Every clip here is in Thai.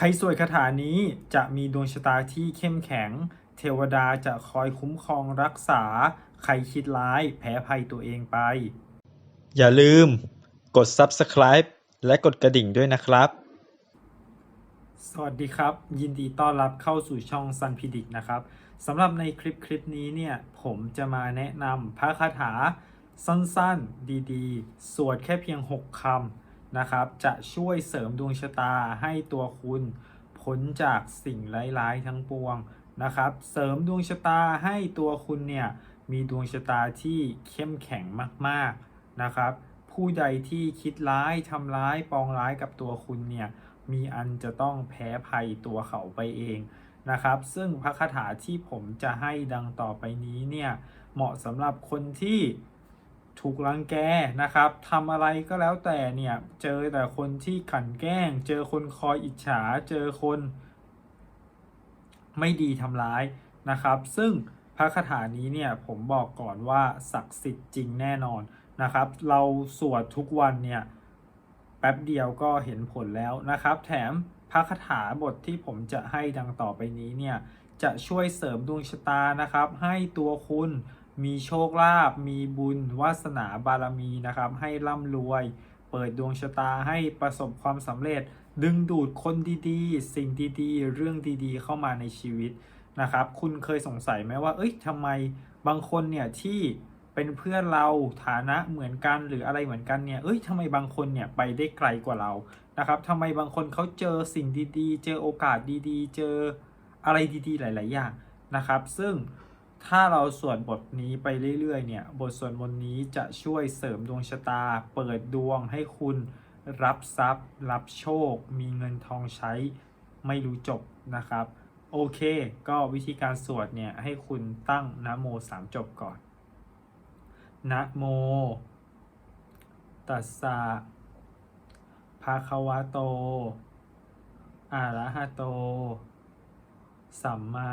ใครสวดคาถานี้จะมีดวงชะตาที่เข้มแข็ง เทวดาจะคอยคุ้มครองรักษา ใครคิดร้ายแพ้ภัยตัวเองไป อย่าลืมกด Subscribe และกดกระดิ่งด้วยนะครับ สวัสดีครับ ยินดีต้อนรับเข้าสู่ช่อง Sun p ิดิกนะครับสำหรับในคลิปคลิปนี้เนี่ย ผมจะมาแนะนำพระคาถาสั้นๆ ดีๆ สวดแค่เพียง 6คำ นะครับ จะช่วยเสริมดวงชะตาให้ตัวคุณพ้นจากสิ่งร้ายๆทั้งปวงนะครับ เสริมดวงชะตาให้ตัวคุณเนี่ยมีดวงชะตาที่เข้มแข็งมากๆนะครับ ผู้ใดที่คิดร้ายทำร้ายปองร้ายกับตัวคุณเนี่ยมีอันจะต้องแพ้ภัยตัวเขาไปเองนะครับ ซึ่งพระคาถาที่ผมจะให้ดังต่อไปนี้เนี่ยเหมาะสำหรับคนที่ ถูกรังแกนะครับทำอะไรก็แล้วแต่เนี่ย เจอแต่คนที่ขันแกล้ง เจอคนคอยอิจฉา เจอคน ไม่ดีทำร้ายนะครับ ซึ่งพระคาถานี้เนี่ยผมบอกก่อนว่าศักดิ์สิทธิ์จริงแน่นอนนะครับ เราสวดทุกวันเนี่ยแป๊บเดียวก็เห็นผลแล้วนะครับ แถมพระคาถาบทที่ผมจะให้ดังต่อไปนี้เนี่ยจะช่วยเสริมดวงชะตานะครับ ให้ตัวคุณ มีโชคลาภมีบุญวาสนาบารมีนะครับ ให้ร่ำรวย เปิดดวงชะตาให้ประสบความสำเร็จ ดึงดูดคนดีๆ สิ่งดีๆ เรื่องดีๆ เข้ามาในชีวิตนะครับ คุณเคยสงสัยไหมว่า เอ้ยทำไมบางคนเนี่ยที่เป็นเพื่อนเราฐานะเหมือนกันหรืออะไรเหมือนกันเนี่ย เอ้ยทำไมบางคนเนี่ยไปได้ไกลกว่าเรา นะครับทำไมบางคนเขาเจอสิ่งดีๆ เจอโอกาสดีๆ เจออะไรดีๆ หลาย ๆ อย่างนะครับ ซึ่ง ถ้าเราสวดบทนี้ไปเรื่อยๆเนี่ย บทสวดมนต์นี้จะช่วยเสริมดวงชะตา เปิดดวงให้คุณรับทรัพย์ รับโชค มีเงินทองใช้ไม่รู้จบนะครับ โอเค ก็วิธีการสวดเนี่ย ให้คุณตั้งนะโมสามจบก่อน นะโม ตัสสะภาควะโต อะระหะโต สัมมา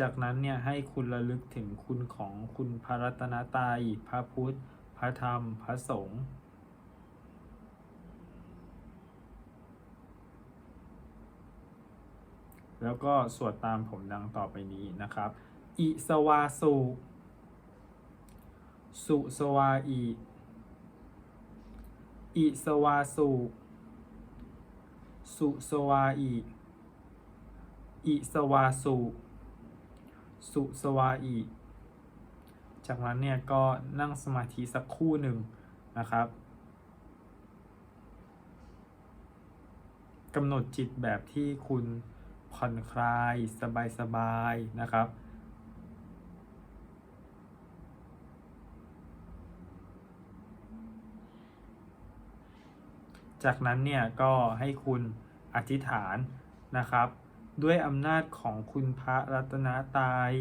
จากนั้นเนี่ยให้คุณระลึกถึงคุณของคุณพระรัตนตรัยพระพุทธ พระธรรม พระสงฆ์แล้วก็สวดตามผมดังต่อไปนี้นะครับ อิสวาสุ สุสวาอิ อิสวาสุ สุสวาอิ อิสวาสุ สุสวาอิจากนั้นเนี่ยก็นั่งสมาธิสักคู่หนึ่งนะครับกำหนดจิตแบบที่คุณผ่อนคลายสบายๆนะครับจากนั้นเนี่ยก็ให้คุณอธิษฐานนะครับ ด้วยอำนาจของคุณพระรัตนตรัย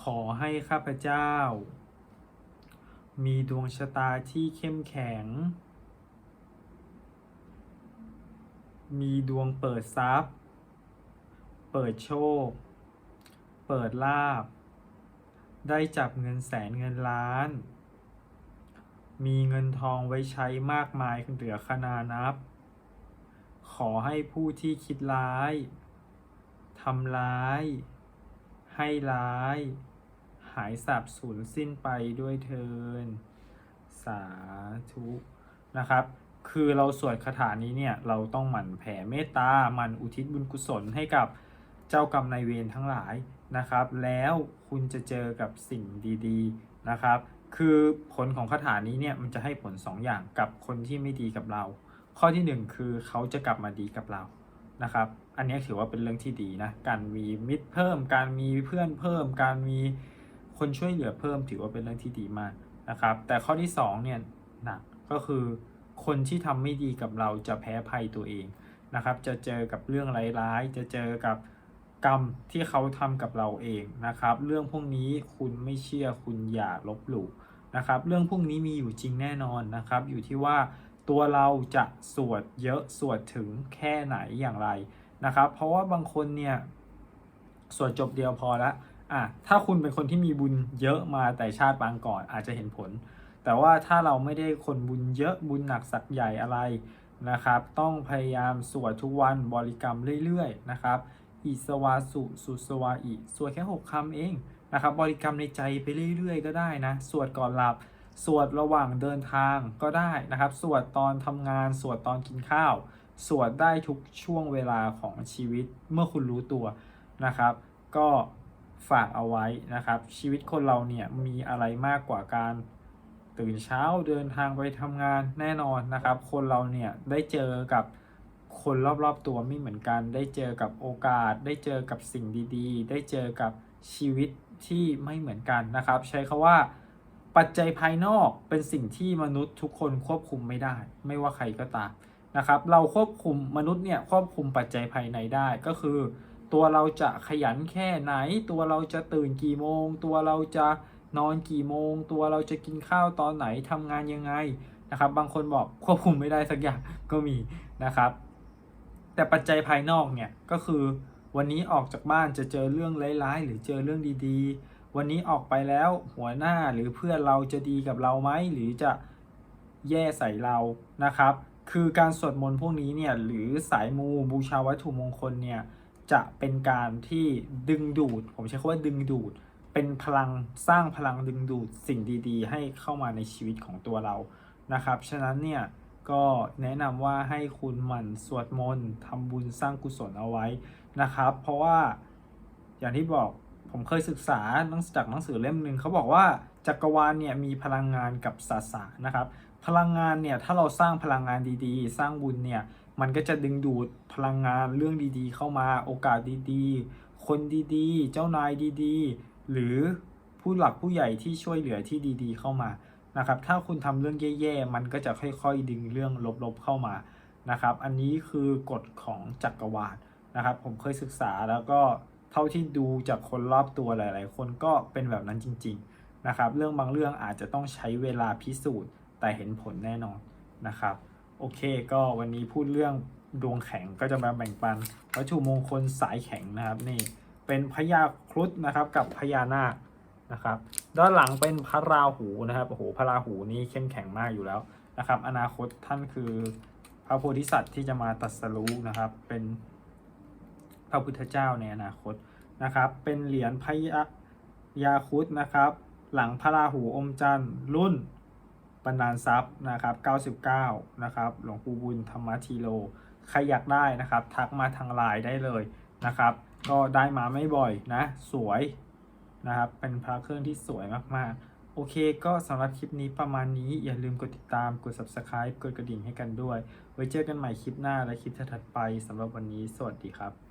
ขอให้ข้าพเจ้า มีดวงชะตาที่เข้มแข็ง มีดวงเปิดทรัพย์ เปิดโชค เปิดลาบ ได้จับเงินแสนเงินล้าน มีเงินทองไว้ใช้มากมายเหลือขนานับ อให้ผู้ที่คิดร้ายทำร้าย ให้ร้าย หายสาบสูญสิ้นไปด้วยเทิน สาธุนะครับ คือเราสวดคาถานี้เนี่ย เราต้องหมั่นแผ่เมตตาหมั่นอุทิศบุญกุศลให้กับเจ้ากรรมนายเวรทั้งหลายนะครับ แล้วคุณจะเจอกับสิ่งดีๆนะครับ คือผลของคาถานี้เนี่ยมันจะให้ผล2อย่างกับคนที่ไม่ดีกับเรา ข้อที่ 1 คือเขาจะกลับมาดีกับเรานะครับ อันนี้ถือว่าเป็นเรื่องที่ดีนะการมีมิตรเพิ่ม การมีเพื่อนเพิ่ม การมีคนช่วยเหลือเพิ่ม ถือว่าเป็นเรื่องที่ดีมากนะครับ แต่ข้อที่2เนี่ยหนักก็คือคนที่ทำไม่ดีกับเราจะแพ้ภัยตัวเองนะครับ จะเจอกับเรื่องร้ายๆ จะเจอกับกรรมที่เขาทำกับเราเองนะครับ เรื่องพวกนี้คุณไม่เชื่อคุณอย่าลบหลู่นะครับ เรื่องพวกนี้มีอยู่จริงแน่นอนนะครับ อยู่ที่ว่า ตัวเราจะสวดเยอะสวดถึงแค่ไหนอย่างไรนะครับ เพราะว่าบางคนเนี่ยสวดจบเดียวพอละอะถ้าคุณเป็นคนที่มีบุญเยอะมาแต่ชาติปางก่อนอาจจะเห็นผล แต่ว่าถ้าเราไม่ได้คนบุญเยอะบุญหนักสักใหญ่อะไรนะครับ ต้องพยายามสวดทุกวันบริกรรมเรื่อยๆนะครับอิสวาสุสุสวาอิสวดแค่ 6คำเองนะครับ บริกรรมในใจไปเรื่อยๆ ก็ได้นะ สวดก่อนหลับ สวดระหว่างเดินทางก็ได้นะครับ สวดตอนทำงาน สวดตอนกินข้าว สวดได้ทุกช่วงเวลาของชีวิตเมื่อคุณรู้ตัวนะครับ ก็ฝากเอาไว้นะครับ ชีวิตคนเราเนี่ยมีอะไรมากกว่าการตื่นเช้าเดินทางไปทำงานแน่นอนนะครับ คนเราเนี่ยได้เจอกับคนรอบๆตัวไม่เหมือนกัน ได้เจอกับโอกาส ได้เจอกับสิ่งดีๆ ได้เจอกับชีวิตที่ไม่เหมือนกันนะครับ ใช้คาว่า ปัจจัยภายนอกเป็นสิ่งที่มนุษย์ทุกคนควบคุมไม่ได้ ไม่ว่าใครก็ตามนะครับ เราควบคุมมนุษย์เนี่ยควบคุมปัจจัยภายในได้ก็คือ ตัวเราจะขยันแค่ไหน ตัวเราจะตื่นกี่โมง ตัวเราจะนอนกี่โมง ตัวเราจะกินข้าวตอนไหนทำงานยังไงนะครับ บางคนบอกควบคุมไม่ได้สักอย่างก็มีนะครับ แต่ปัจจัยภายนอกเนี่ยก็คือวันนี้ออกจากบ้านจะเจอเรื่องร้ายๆ หรือเจอเรื่องดีๆ วันนี้ออกไปแล้วหัวหน้าหรือเพื่อนเราจะดีกับเราไหมหรือจะแย่ใส่เรานะครับ คือการสวดมนต์พวกนี้เนี่ยหรือสายมูบูชาวัตถุมงคลเนี่ยจะเป็นการที่ดึงดูด ผมใช้คำว่าดึงดูด เป็นพลังสร้างพลังดึงดูดสิ่งดีๆ ให้เข้ามาในชีวิตของตัวเรานะครับ ฉะนั้นเนี่ยก็แนะนำว่าให้คุณหมั่นสวดมนต์ทำบุญสร้างกุศลเอาไว้นะครับ เพราะว่าอย่างที่บอก ผมเคยศึกษาหนังจากหนังสือเล่มหนึ่งเขาบอกว่าจักรวาลเนี่ยมีพลังงานกับสสารนะครับ พลังงานเนี่ยถ้าเราสร้างพลังงานดีๆ สร้างบุญเนี่ยมันก็จะดึงดูดพลังงานเรื่องดีๆ เข้ามาโอกาสดีๆ คนดีๆ เจ้านายดีๆ หรือผู้หลักผู้ใหญ่ที่ช่วยเหลือที่ดีๆ เข้ามานะครับ ถ้าคุณทำเรื่องแย่ๆ มันก็จะค่อยๆ ดึงเรื่องลบๆเข้ามานะครับ อันนี้คือกฎของจักรวาลนะครับ ผมเคยศึกษาแล้วก็ เท่าที่ดูจากคนรอบตัวหลาย ๆ คนก็เป็นแบบนั้นจริง ๆ นะครับ เรื่องบางเรื่องอาจจะต้องใช้เวลาพิสูจน์ แต่เห็นผลแน่นอนนะครับ โอเค ก็วันนี้พูดเรื่องดวงแข็งก็จะมาแบ่งปันวัตถุมงคลสายแข็งนะครับนี่เป็นพญาครุฑนะครับกับพญานาคนะครับ ด้านหลังเป็นพระราหูนะครับโอ้โหพระราหูนี่เข้มแข็งมากอยู่แล้วนะครับ อนาคตท่านคือพระโพธิสัตว์ที่จะมาตรัสรู้นะครับ เป็น พระพุทธเจ้าในอนาคตนะครับ เป็นเหรียญพญายาครุฑนะครับ หลังพระราหูอมจันทร์รุ่นบันดาลทรัพย์นะครับ 99 นะครับ หลวงปู่บุญธรรมทีโล ใครอยากได้นะครับ ทักมาทางไลน์ได้เลยนะครับ ก็ได้มาไม่บ่อยนะ สวยนะครับ เป็นพระเครื่องที่สวยมากๆ โอเค ก็สำหรับคลิปนี้ประมาณนี้ อย่าลืมกดติดตาม กด subscribe กดกระดิ่งให้กันด้วย ไว้เจอกันใหม่คลิปหน้าและคลิปถัดไปสำหรับวันนี้ สวัสดีครับ